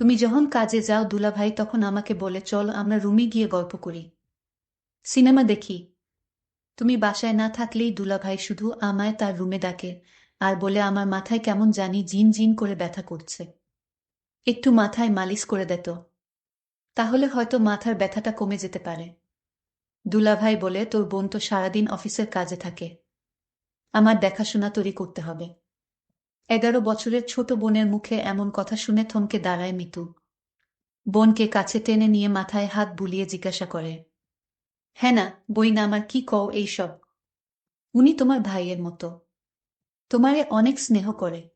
তুমি যখন কাজে যাও, দুলাভাই তখন আমাকে বলে, চল, আমরা রুমে গিয়ে গল্প করি। সিনেমা দেখি। তুমি বাসায় না থাকলেই দুলাভাই শুধু আমায় তার রুমে ডাকে আর বলে, আমার মাথায় কেমন জানি জিন জিন করে ব্যথা করছে। একটু মাথায় মালিশ করে দিত তাহলে হয়তো মাথার ব্যথাটা কমে যেতে পারে। দুলাভাই বলে, তোর বোন তো সারাদিন অফিসের কাজে থাকে। আমার দেখাশোনা তৈরি করতে হবে। এগারো বছরের ছোট বোনের মুখে এমন কথা শুনে থমকে দাঁড়ায় মিতু। বোনকে কাছে টেনে নিয়ে মাথায় হাত বুলিয়ে জিজ্ঞাসা করে হ্যাঁ না, বই না আমার, কি কও এইসব উনি তোমার ভাইয়ের মতো। তোমারে অনেক স্নেহ করে।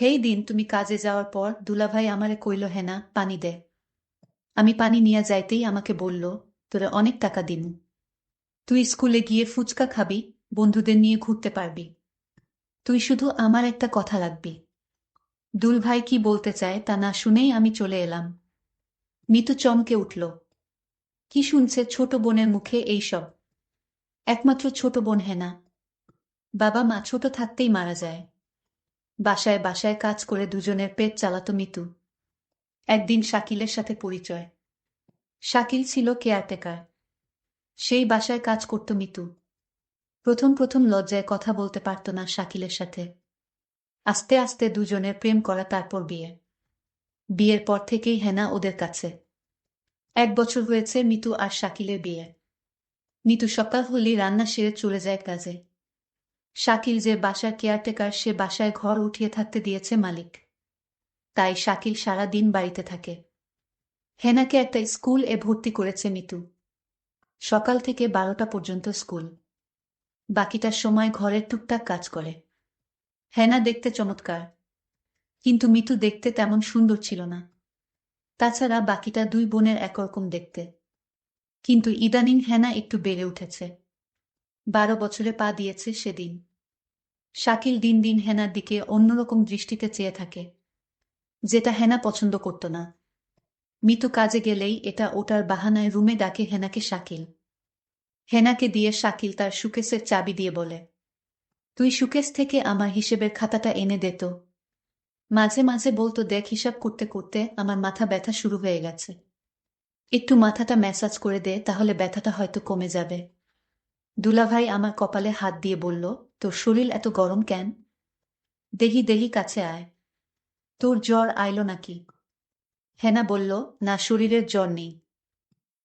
হেই দিন, তুমি কাজে যাওয়ার পর দুলাভাই আমারে কইল হেনা পানি দে। আমি পানি নিয়ে যাইতেই আমাকে বলল, তোরা অনেক টাকা দিন তুই স্কুলে গিয়ে ফুচকা খাবি, বন্ধুদের নিয়ে ঘুরতে পারবি। তুই শুধু আমার একটা কথা রাখবি। দুল ভাই কি বলতে চায় তা না শুনেই আমি চলে এলাম। মিতু চমকে উঠল। কি শুনছে ছোট বোনের মুখে এইসব একমাত্র ছোট বোন হেনা। বাবা মা ছোট থাকতেই মারা যায়। বাসায় বাসায় কাজ করে দুজনের পেট চালাতো মিতু। একদিন শাকিলের সাথে পরিচয়। শাকিল ছিল কেয়ারটেকার। সেই বাসায় কাজ করত মিতু। প্রথম প্রথম লজ্জায় কথা বলতে পারত না শাকিলের সাথে। আস্তে আস্তে দুজনের প্রেম করা তারপর বিয়ে বিয়ের পর থেকেই হেনা ওদের কাছে। এক বছর হয়েছে মিতু আর শাকিলের বিয়ে। মিতু সকাল হলেই রান্না সেরে চলে যায় কাজে। শাকিল যে বাসার কেয়ারটেকার, সে বাসায় ঘর উঠিয়ে থাকতে দিয়েছে মালিক। তাই শাকিল সারা দিন বাড়িতে থাকে। হেনাকে একটা স্কুল এ ভর্তি করেছে মিতু। সকাল থেকে বারোটা পর্যন্ত স্কুল। বাকিটার সময় ঘরের টুকটাক কাজ করে। হেনা দেখতে চমৎকার, কিন্তু মিতু দেখতে তেমন সুন্দর ছিল না। তাছাড়া বাকিটা দুই বোনের একরকম দেখতে। কিন্তু ইদানিং হেনা একটু বেড়ে উঠেছে। বারো বছরে পা দিয়েছে সেদিন। শাকিল দিন দিন হেনার দিকে অন্যরকম দৃষ্টিতে চেয়ে থাকে, যেটা হেনা পছন্দ করত না। মিতু কাজে গেলেই এটা ওটার বাহানায় রুমে ডাকে হেনাকে শাকিল। হেনাকে দিয়ে শাকিল তার সুকেসের চাবি দিয়ে বলে, তুই সুকেস থেকে আমার হিসেবের খাতাটা এনে দে তো। মাঝে মাঝে বলতো, দেখ হিসাব করতে করতে আমার মাথা ব্যথা শুরু হয়ে গেছে। একটু মাথাটা ম্যাসাজ করে দে, তাহলে ব্যথাটা হয়তো কমে যাবে। দুলাভাই আমার কপালে হাত দিয়ে বলল, তোর শরীর এত গরম কেন? দেহি দেহি কাছে আয়। তোর জ্বর আইল নাকি? হেনা বলল, না, শরীরের জ্বর নেই।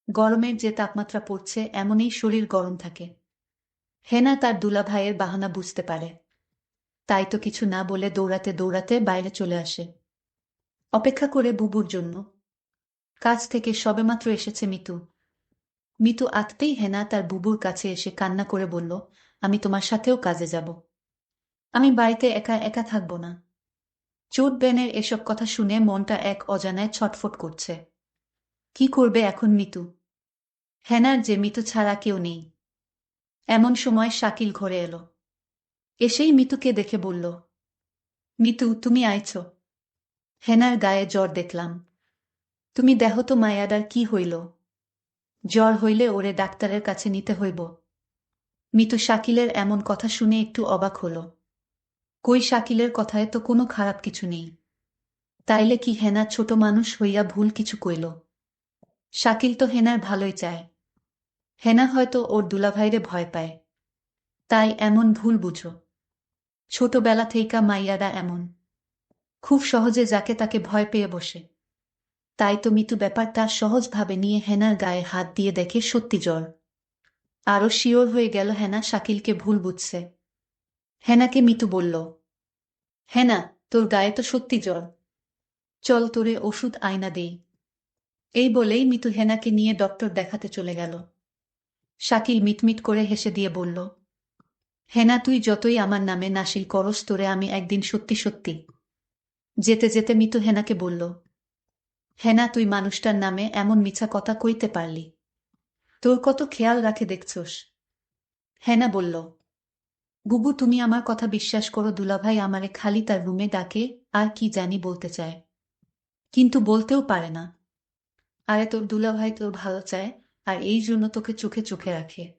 গরমের যে তাপমাত্রা পড়ছে, এমনই শরীর গরম থাকে। হেনা তার দুলাভাইয়ের বাহানা বুঝতে পারে। তাই তো কিছু না বলে দৌড়াতে দৌড়াতে বাইরে চলে আসে। অপেক্ষা করে বুবুর জন্য। কাজ থেকে সবেমাত্র এসেছে মিতু। মিতু আঁকতেই হেনা তার বুবুর কাছে এসে কান্না করে বলল, আমি তোমার সাথেও কাজে যাব। আমি বাড়িতে একা একা থাকব না। চোট বেনের এসব কথা শুনে মনটা এক অজানায় ছটফট করছে। কি করবে এখন মিতু? হেনার যে মিতু ছাড়া কেউ নেই। এমন সময় শাকিল ঘরে এলো। এসেই মিতুকে দেখে বলল, মিতু, তুমি আইছ। হেনার গায়ে জ্বর দেখলাম। তুমি দেহ তো মায়াডার কি হইল? জ্বর হইলে ওরে ডাক্তারের কাছে নিতে হইব মিতু শাকিলের এমন কথা শুনে একটু অবাক হল। কই শাকিলের কথায় তো কোনো খারাপ কিছু নেই। তাইলে কি হেনা ছোট মানুষ হইয়া ভুল কিছু কইল? শাকিল তো হেনার ভালোই চায়। হেনা হয়তো ওর দুলাভাইরে ভয় পায়। তাই এমন ভুল বুঝো। ছোটবেলা থেইকা মাইয়ারা এমন। খুব সহজে যাকে তাকে ভয় পেয়ে বসে। তাই তো মিতু ব্যাপারটা সহজভাবে নিয়ে হেনার গায়ে হাত দিয়ে দেখে সত্যি জ্বর। আরও শিওর হয়ে গেল হেনা শাকিলকে ভুল বুঝছে। হেনাকে মিতু বলল, হেনা, তোর গায়ে তো সত্যি জ্বর। চল তোরে ওষুধ আয়না দেই। এই বলেই মিতু হেনাকে নিয়ে ডক্টর দেখাতে চলে গেল। শাকিল মিটমিট করে হেসে দিয়ে বলল, হেনা, তুই যতই আমার নামে নাসিল করস, তোরে আমি একদিন সত্যি সত্যি। যেতে যেতে মিতু হেনাকে বলল, হেনা, তুই মানুষটার নামে এমন মিছা কথা কইতে পারলি। তোর কত খেয়াল রাখে দেখছস? হেনা বলল, বুবু, তুমি আমার কথা বিশ্বাস করো, দুলাভাই আমারে খালি তার রুমে ডাকে, আর কি জানি বলতে চায়। কিন্তু বলতেও পারে না। আরে তোর দুলাভাই তোর ভালো চায়, আর এই জন্য তোকে চোখে চোখে রাখে।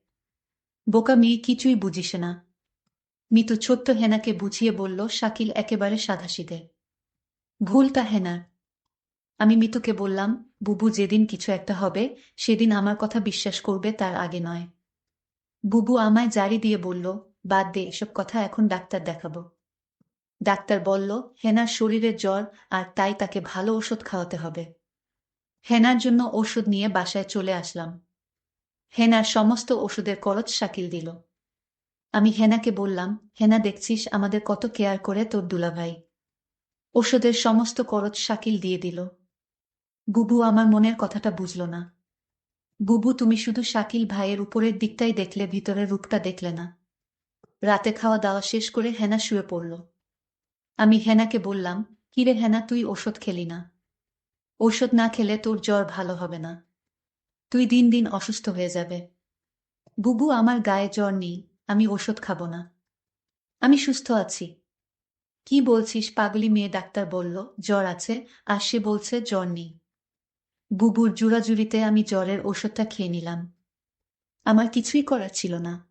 বোকা মেয়ে কিছুই বুঝিস না। মিতু ছোট্ট হেনাকে বুঝিয়ে বলল, শাকিল একেবারে সাধাসিদে ভুলটা হেনার আমি মিতুকে বললাম, বুবু যেদিন কিছু একটা হবে, সেদিন আমার কথা বিশ্বাস করবে, তার আগে নয়। বুবু আমায় জারি দিয়ে বলল, বাদ দে, এসব কথা এখন ডাক্তার দেখাবো। ডাক্তার বলল, হেনার শরীরে জ্বর, আর তাই তাকে ভালো ওষুধ খাওয়াতে হবে। হেনার জন্য ওষুধ নিয়ে বাসায় চলে আসলাম। হেনার সমস্ত ওষুধের করচ শাকিল দিল। আমি হেনাকে বললাম, হেনা, দেখছিস আমাদের কত কেয়ার করে তোর দুলাভাই? ওষুধের সমস্ত করচ শাকিল দিয়ে দিল। বুবু আমার মনের কথাটা বুঝল না। বুবু, তুমি শুধু শাকিল ভাইয়ের উপরের দিকটাই দেখলে, ভিতরের রূপটা দেখলে না। রাতে খাওয়া দাওয়া শেষ করে হেনা শুয়ে পড়ল। আমি হেনাকে বললাম, কিরে হেনা, তুই ওষুধ খেলি না? ঔষধ না খেলে তোর জ্বর ভালো হবে না। তুই দিন দিন অসুস্থ হয়ে যাবে। বুবু, আমার গায়ে জ্বর নেই, আমি ওষুধ খাব না। আমি সুস্থ আছি। কি বলছিস? পাগলি মেয়ে ডাক্তার বলল, জ্বর আছে, আর সে বলছে জ্বর নেই। বুবুর জুড়াজুড়িতে আমি জ্বরের ওষুধটা খেয়ে নিলাম। আমার কিছুই করার ছিল না।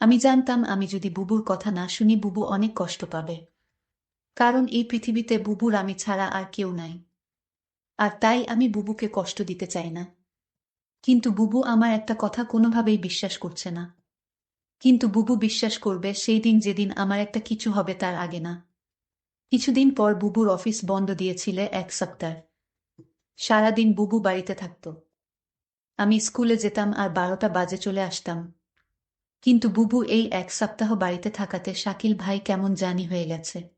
আমি জানতাম, আমি যদি বুবুর কথা না শুনি, বুবু অনেক কষ্ট পাবে। কারণ এই পৃথিবীতে বুবুর আমি ছাড়া আর কেউ নাই। আর তাই আমি বুবুকে কষ্ট দিতে চাই না। কিন্তু বুবু আমার একটা কথা কোনোভাবেই বিশ্বাস করছে না। কিন্তু বুবু বিশ্বাস করবে সেই দিন যেদিন আমার একটা কিছু হবে তার আগে না। কিছুদিন পর বুবুর অফিস বন্ধ দিয়েছিলে এক সপ্তাহ। সারাদিন বুবু বাড়িতে থাকত। আমি স্কুলে যেতাম আর বারোটা বাজে চলে আসতাম। কিন্তু বুবু এই এক সপ্তাহ বাড়িতে থাকাতে শাকিল ভাই কেমন জানি হয়ে গেছে।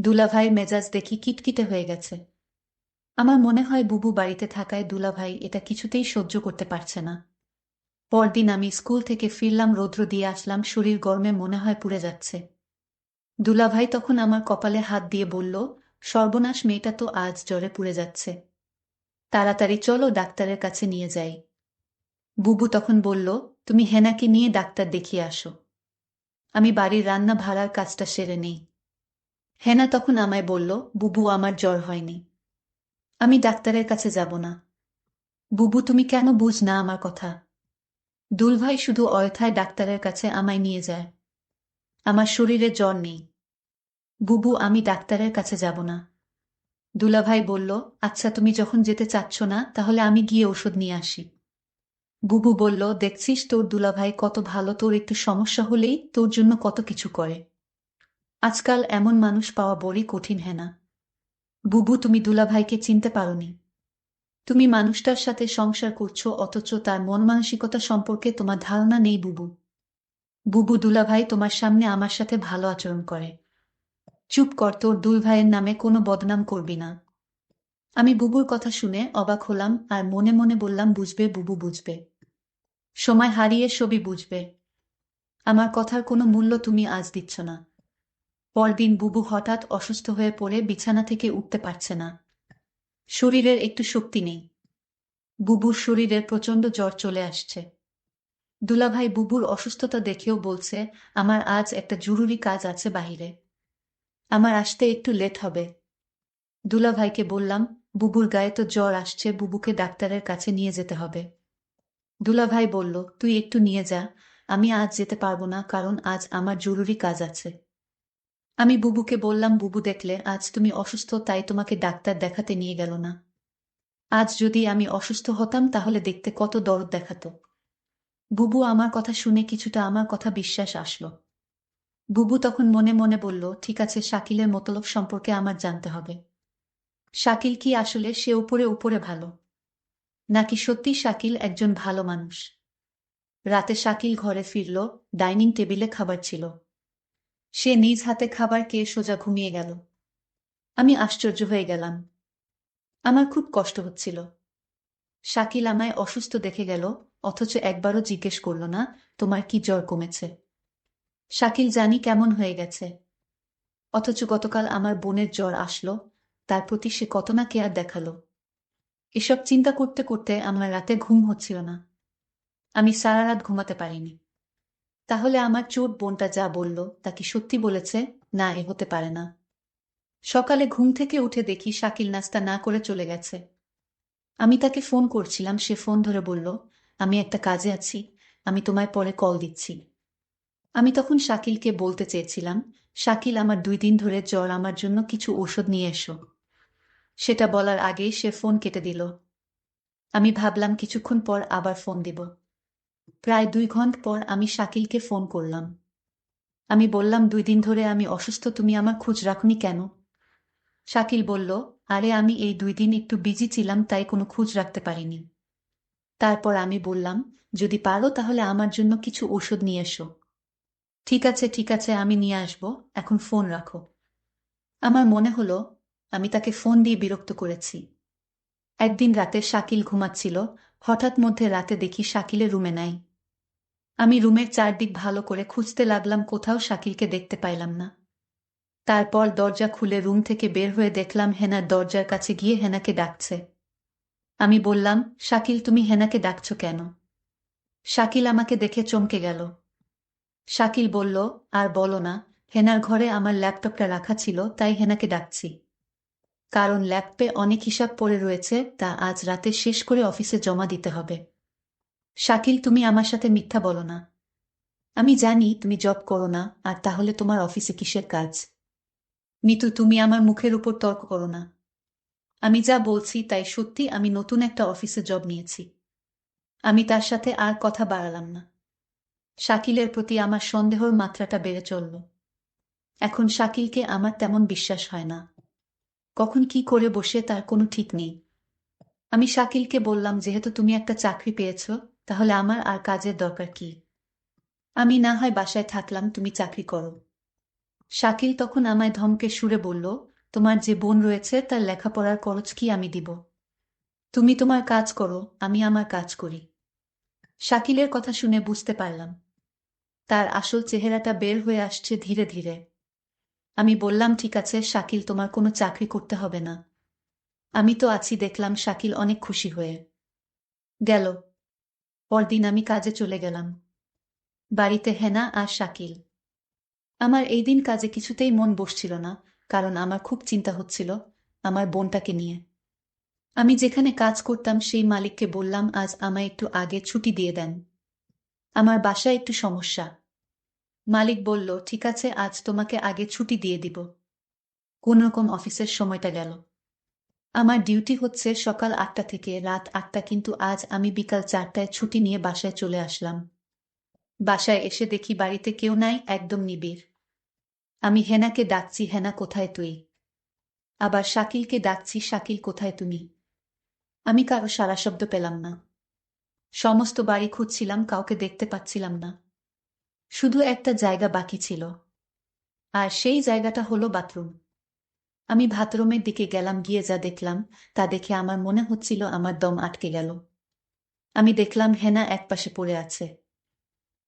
দুলাভাই মেজাজ দেখি কিটকিটে হয়ে গেছে। আমার মনে হয় বুবু বাড়িতে থাকায় দুলাভাই এটা কিছুতেই সহ্য করতে পারছে না। পরদিন আমি স্কুল থেকে ফিরলাম, রৌদ্র দিয়ে আসলাম, শরীর গরমে মনে হয় পুড়ে যাচ্ছে। দুলাভাই তখন আমার কপালে হাত দিয়ে বলল, সর্বনাশ মেয়েটা তো আজ জ্বরে পুড়ে যাচ্ছে। তাড়াতাড়ি চলো ডাক্তারের কাছে নিয়ে যাই। বুবু তখন বলল, তুমি হেনাকে নিয়ে ডাক্তার দেখিয়ে আসো। আমি বাড়ির রান্না ভাড়ার কাজটা সেরে নেই। হেনা তখন আমায় বলল, বুবু, আমার জ্বর হয়নি। আমি ডাক্তারের কাছে যাব না। বুবু, তুমি কেন বুঝ না আমার কথা? দুলভাই শুধু অয়থায় ডাক্তারের কাছে আমায় নিয়ে যায়। আমার শরীরে জ্বর নেই। বুবু, আমি ডাক্তারের কাছে যাব না। দুলাভাই বলল আচ্ছা তুমি যখন যেতে চাচ্ছ না, তাহলে আমি গিয়ে ওষুধ নিয়ে আসি। বুবু বলল, দেখছিস তোর দুলাভাই কত ভালো, তোর একটু সমস্যা হলেই তোর জন্য কত কিছু করে। আজকাল এমন মানুষ পাওয়া বড়ই কঠিন হ্যাঁ না বুবু, তুমি দুলাভাইকে চিনতে পারোনি। তুমি মানুষটার সাথে সংসার করছ, অথচ তার মন মানসিকতা সম্পর্কে তোমার ধারণা নেই বুবু। বুবু, দুলাভাই তোমার সামনে আমার সাথে ভালো আচরণ করে। চুপ কর, তোর দুই ভাইয়ের নামে কোনো বদনাম করবি না। আমি বুবুর কথা শুনে অবাক হলাম আর মনে মনে বললাম, বুঝবে, বুবু বুঝবে। সময় হারিয়ে সবই বুঝবে। আমার কথার কোনো মূল্য তুমি আজ দিচ্ছ না। পরদিন বুবু হঠাৎ অসুস্থ হয়ে পড়ে বিছানা থেকে উঠতে পারছে না। শরীরের একটু শক্তি নেই। বুবুর শরীরের প্রচণ্ড জ্বর চলে আসছে। দুলাভাই বুবুর অসুস্থতা দেখেও বলছে, আমার আজ একটা জরুরি কাজ আছে বাহিরে। আমার আসতে একটু লেট হবে। দুলাভাইকে বললাম, বুবুর গায়ে তো জ্বর আসছে, বুবুকে ডাক্তারের কাছে নিয়ে যেতে হবে। দুলাভাই বলল, তুই একটু নিয়ে যা, আমি আজ যেতে পারব না, কারণ আজ আমার জরুরি কাজ আছে। আমি বুবুকে বললাম, বুবু দেখলে আজ তুমি অসুস্থ, তাই তোমাকে ডাক্তার দেখাতে নিয়ে গেল না। আজ যদি আমি অসুস্থ হতাম, তাহলে দেখতে কত দরদ দেখাতো। বুবু আমার কথা শুনে কিছুটা আমার কথা বিশ্বাস আসলো। বুবু তখন মনে মনে বলল, ঠিক আছে, শাকিলের মতলব সম্পর্কে আমার জানতে হবে। শাকিল কি আসলে? সে উপরে উপরে ভালো। নাকি সত্যি শাকিল একজন ভালো মানুষ? রাতে শাকিল ঘরে ফিরল, ডাইনিং টেবিলে খাবার ছিল। সে নিজ হাতে খাবার খেয়ে সোজা ঘুমিয়ে গেল। আমি আশ্চর্য হয়ে গেলাম। আমার খুব কষ্ট হচ্ছিল। শাকিল আমায় অসুস্থ দেখে গেল, অথচ একবারও জিজ্ঞেস করল না, তোমার কি জ্বর কমেছে? শাকিল, জানি কেমন হয়ে গেছে। অথচ গতকাল আমার বোনের জ্বর আসলো, তার প্রতি সে কত না কেয়ার দেখাল। এসব চিন্তা করতে করতে আমার রাতে ঘুম হচ্ছিল না। আমি সারা রাত ঘুমাতে পারিনি। তাহলে আমার চোট বোনটা যা বলল, তা কি সত্যি বলেছে? না, এ হতে পারে না। সকালে ঘুম থেকে উঠে দেখি শাকিল নাস্তা না করে চলে গেছে। আমি তাকে ফোন করছিলাম, সে ফোন ধরে বলল, আমি একটা কাজে আছি, আমি তোমায় পরে কল দিচ্ছি। আমি তখন শাকিলকে বলতে চেয়েছিলাম, শাকিল, আমার দুই দিন ধরে জ্বর, আমার জন্য কিছু ওষুধ নিয়ে এসো। সেটা বলার আগেই সে ফোন কেটে দিল। আমি ভাবলাম কিছুক্ষণ পর আবার ফোন দিব। প্রায় দুই ঘণ্টা পর আমি শাকিলকে ফোন করলাম। আমি বললাম, দুই দিন ধরে আমি অসুস্থ, তুমি আমার খোঁজ রাখনি কেন? শাকিল বলল, আরে, আমি এই দুই দিন একটু বিজি ছিলাম, তাই কোনো খোঁজ রাখতে পারিনি। তারপর আমি বললাম, যদি পারো, তাহলে আমার জন্য কিছু ওষুধ নিয়ে এসো। ঠিক আছে ঠিক আছে, আমি নিয়ে আসব, এখন ফোন রাখো। আমার মনে হলো, আমি তাকে ফোন দিয়ে বিরক্ত করেছি। একদিন রাতে শাকিল ঘুমাচ্ছিল হঠাৎ মধ্যে রাতে দেখি শাকিলের রুমে নাই। আমি রুমের চারদিক ভালো করে খুঁজতে লাগলাম, কোথাও শাকিলকে দেখতে পাইলাম না। তারপর দরজা খুলে রুম থেকে বের হয়ে দেখলাম হেনার দরজার কাছে গিয়ে হেনাকে ডাকছে। আমি বললাম, শাকিল, তুমি হেনাকে ডাকছ কেন? শাকিল আমাকে দেখে চমকে গেল। শাকিল বলল, আর বলো না, হেনার ঘরে আমার ল্যাপটপটা রাখা ছিল, তাই হেনাকে ডাকছি। কারণ ল্যাপটপে অনেক হিসাব পড়ে রয়েছে, তা আজ রাতে শেষ করে অফিসে জমা দিতে হবে। শাকিল, তুমি আমার সাথে মিথ্যা বলো না। আমি জানি তুমি জব করো না, আর তাহলে তোমার অফিসে কিসের কাজ? মিতু, তুমি আমার মুখের উপর তর্ক করো না। আমি যা বলছি তাই সত্যি আমি নতুন একটা অফিসে জব নিয়েছি। আমি তার সাথে আর কথা বাড়ালাম না। শাকিলের প্রতি আমার সন্দেহর মাত্রাটা বেড়ে চলল। এখন শাকিলকে আমার তেমন বিশ্বাস হয় না। কখন কি করে বসে তার কোনো ঠিক নেই। আমি শাকিলকে বললাম, যেহেতু তুমি একটা চাকরি পেয়েছ, তাহলে আমার আর কাজের দরকার কি? আমি না হয় বাসায় থাকলাম, তুমি চাকরি করো। শাকিল তখন আমায় ধমকে সুরে বলল, তোমার যে বোন রয়েছে, তার লেখাপড়ার খরচ কি আমি দিব? তুমি তোমার কাজ করো, আমি আমার কাজ করি। শাকিলের কথা শুনে বুঝতে পারলাম। তার আসল চেহারাটা বের হয়ে আসছে ধীরে ধীরে। আমি বললাম, ঠিক আছে, শাকিল, তোমার কোনো চাকরি করতে হবে না। আমি তো আছি, দেখলাম শাকিল অনেক খুশি হয়ে। গেল। পরদিন আমি কাজে চলে গেলাম। বাড়িতে হেনা আর শাকিল। আমার এই দিন কাজে কিছুতেই মন বসছিল না, কারণ আমার খুব চিন্তা হচ্ছিল আমার বোনটাকে নিয়ে। আমি যেখানে কাজ করতাম, সেই মালিককে বললাম, আজ আমায় একটু আগে ছুটি দিয়ে দেন। আমার বাসায় একটু সমস্যা। মালিক বলল, ঠিক আছে, আজ তোমাকে আগে ছুটি দিয়ে দিব। কোন রকম অফিসের সময়টা গেল। আমার ডিউটি হচ্ছে সকাল আটটা থেকে রাত আটটা, কিন্তু আজ আমি বিকাল চারটায় ছুটি নিয়ে বাসায় চলে আসলাম। বাসায় এসে দেখি বাড়িতে কেউ নাই, একদম নিবিড়। আমি হেনাকে ডাকছি, হেনা, কোথায় তুই? আবার শাকিলকে ডাকছি, শাকিল, কোথায় তুমি? আমি কারও সারা শব্দ পেলাম না। সমস্ত বাড়ি খুঁজছিলাম, কাউকে দেখতে পাচ্ছিলাম না। শুধু একটা জায়গা বাকি ছিল। আর সেই জায়গাটা হলো বাথরুম। আমি বাথরুমের দিকে গেলাম, গিয়ে যা দেখলাম, তা দেখে আমার মনে হচ্ছিল আমার দম আটকে গেল। আমি দেখলাম হেনা একপাশে পড়ে আছে।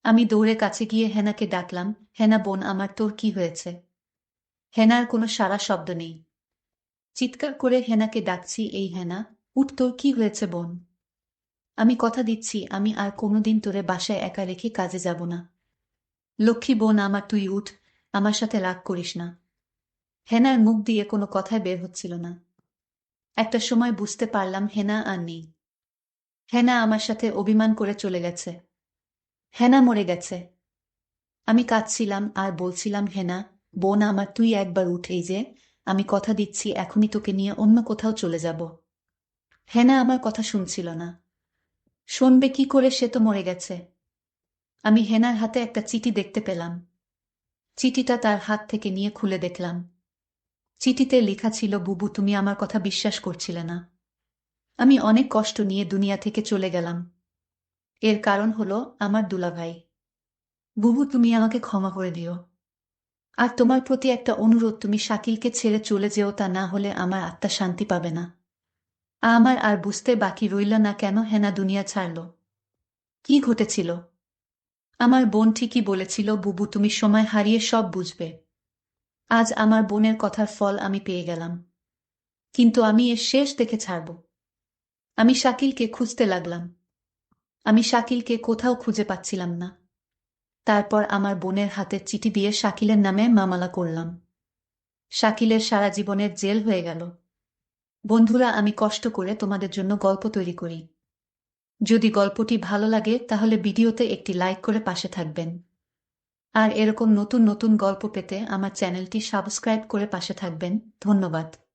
আমি দৌড়ে কাছে গিয়ে হেনাকে ডাকলাম, হেনা বোন, আমার তোর কি হয়েছে? হেনার কোনো সারা শব্দ নেই। চিৎকার করে হেনাকে ডাকছি, এই হেনা, উঠ তোর কি হয়েছে বোন? আমি কথা দিচ্ছি, আমি আর কোনোদিন তোরে বাসায় একা রেখে কাজে যাব না। লক্ষ্মী বোন, আমার তুই উঠ, আমার সাথে রাগ করিস না। হেনার মুখ দিয়ে কোনো কথাই বের হচ্ছিল না। একটা সময় বুঝতে পারলাম হেনা আর নেই। হেনা আমার সাথে অভিমান করে চলে গেছে। হেনা মরে গেছে। আমি কাঁদছিলাম আর বলছিলাম, হেনা, বোন, আমার তুই একবার উঠেই যে, আমি কথা দিচ্ছি, এখনই তোকে নিয়ে অন্য কোথাও চলে যাব। হেনা আমার কথা শুনছিল না। শুনবে কি করে সে তো মরে গেছে। আমি হেনার হাতে একটা চিঠি দেখতে পেলাম। চিঠিটা তার হাত থেকে নিয়ে খুলে দেখলাম। চিঠিতে লেখা ছিল, বুবু, তুমি আমার কথা বিশ্বাস করছিলে না। আমি অনেক কষ্ট নিয়ে দুনিয়া থেকে চলে গেলাম। এর কারণ হলো আমার দুলাভাই। বুবু, তুমি আমাকে ক্ষমা করে দিও। আর তোমার প্রতি একটা অনুরোধ, তুমি শাকিলকে ছেড়ে চলে যেও, তা না হলে আমার আত্মা শান্তি পাবে না। আমার আর বুঝতে বাকি রইল না কেন হেনা দুনিয়া ছাড়ল। কি ঘটেছিল? আমার বোন ঠিকই বলেছিল, বুবু, তুমি সময় হারিয়ে সব বুঝবে। আজ আমার বোনের কথার ফল আমি পেয়ে গেলাম। কিন্তু আমি এর শেষ দেখে ছাড়ব। আমি শাকিলকে খুঁজতে লাগলাম। আমি শাকিলকে কোথাও খুঁজে পাচ্ছিলাম না। তারপর আমার বোনের হাতের চিঠি দিয়ে শাকিলের নামে মামলা করলাম। শাকিলের সারা জীবনের জেল হয়ে গেল। বন্ধুরা, আমি কষ্ট করে তোমাদের জন্য গল্প তৈরি করি। যদি গল্পটি ভালো লাগে, তাহলে ভিডিওতে একটি লাইক করে পাশে থাকবেন। আর এরকম নতুন নতুন গল্প পেতে আমার চ্যানেলটি সাবস্ক্রাইব করে পাশে থাকবেন। ধন্যবাদ।